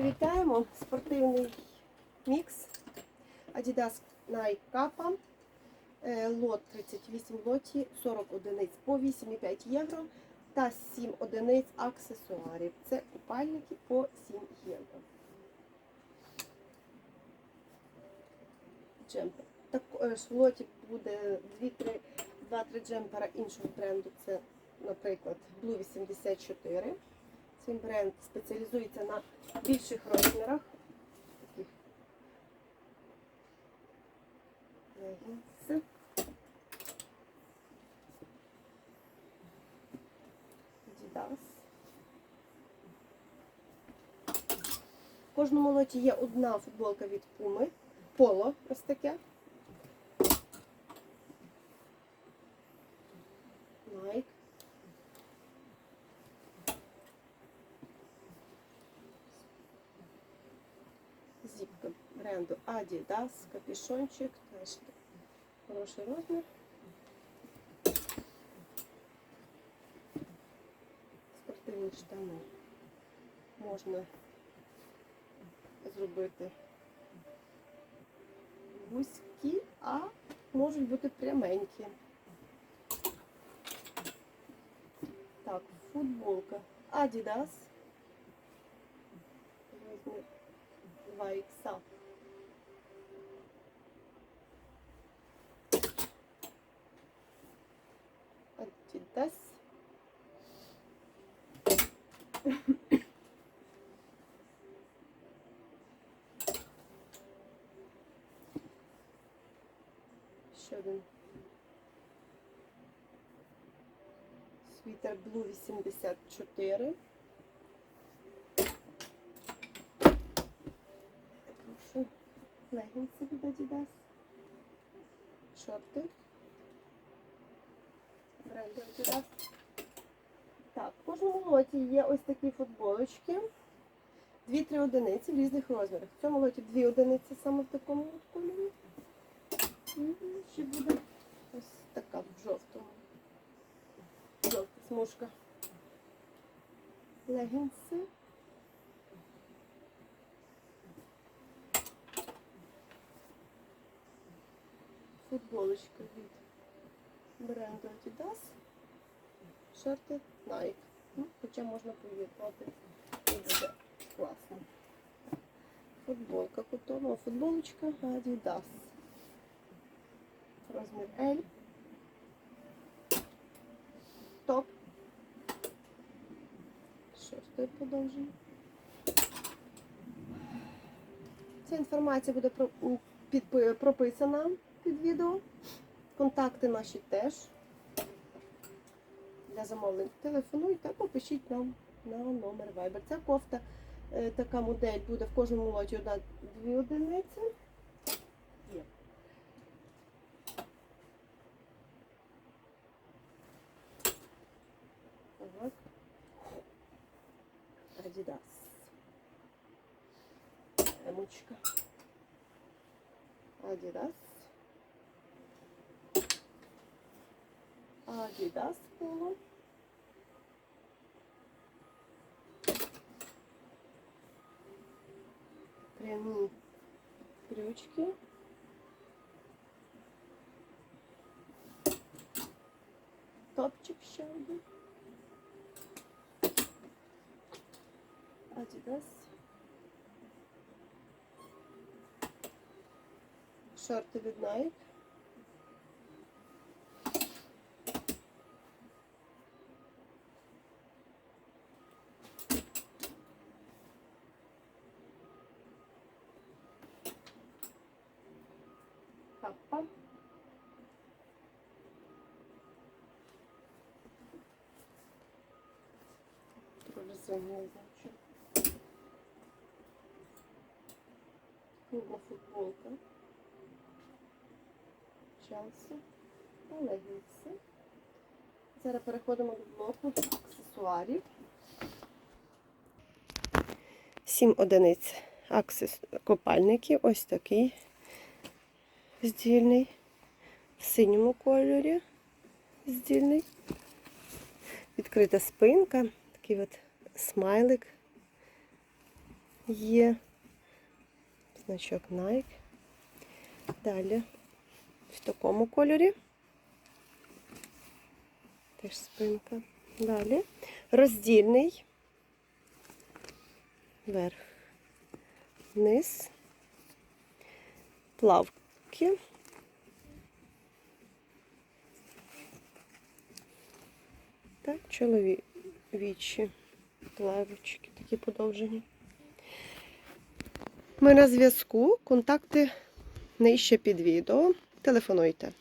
Вітаємо! Спортивний мікс Adidas Nike Kappa. Е, Лот 38 лоті, 40 одиниць по 8,5 євро та 7 одиниць аксесуарів. Це купальники по 7 євро. Джемпер. Також в лоті буде 2-3 джемпера іншого бренду. Це, наприклад, Blue 84. Цей бренд спеціалізується на більших розмірах. Легінси. Adidas. В кожному лоті є одна футболка від Puma. Поло ось таке. бренду Adidas, капюшончик, теж хороший розмір. Спортивні штани можна зробити вузькі, а можуть бути пряменькі. Так, футболка Adidas. Розмір 2 ікса. Adidas. Ще один. Світер Blue 84. Прошу. Легінси від Adidas. Шорти. Бренду Так, в кожному лоті є ось такі футболочки. Дві-три одиниці в різних розмірах. В цьому лоті дві одиниці саме в такому кольорі. Ще буде ось така в жовтому. Жовта смужка. Легінси. Футболочка від бренду Adidas. Шорти Nike. Ну, хоча можна поєднати і буде класно. Футболка кутова, футболочка Adidas. Розмір L. Топ. Шорти подовжені. Ця інформація буде прописана під відео. Контакти наші теж. Для замовлень телефонуйте або пишіть нам на номер Viber. Ця кофта, е, така модель буде в кожному лоті одна-дві одиниці. Є. Adidas. Емочка. Adidas. Adidas поло. Прямі брючки. Топчик ще один. Adidas. Шорти від. Прорисованный значок. Клубна футболка. Челсі. Легінси. Зараз переходимо до блоку аксесуарів. Сім одиниць аксес... копальників. Ось такий здільний. В синьому кольорі здільний. Відкрита спинка, такий от смайлик. є. Значок Nike. Далі в такому кольорі. Теж спинка. Далі. Роздільний. Верх. Низ. Плавки. Та чоловічі плавочки такі подовжені. Ми на зв'язку. Контакти нижче під відео. Телефонуйте.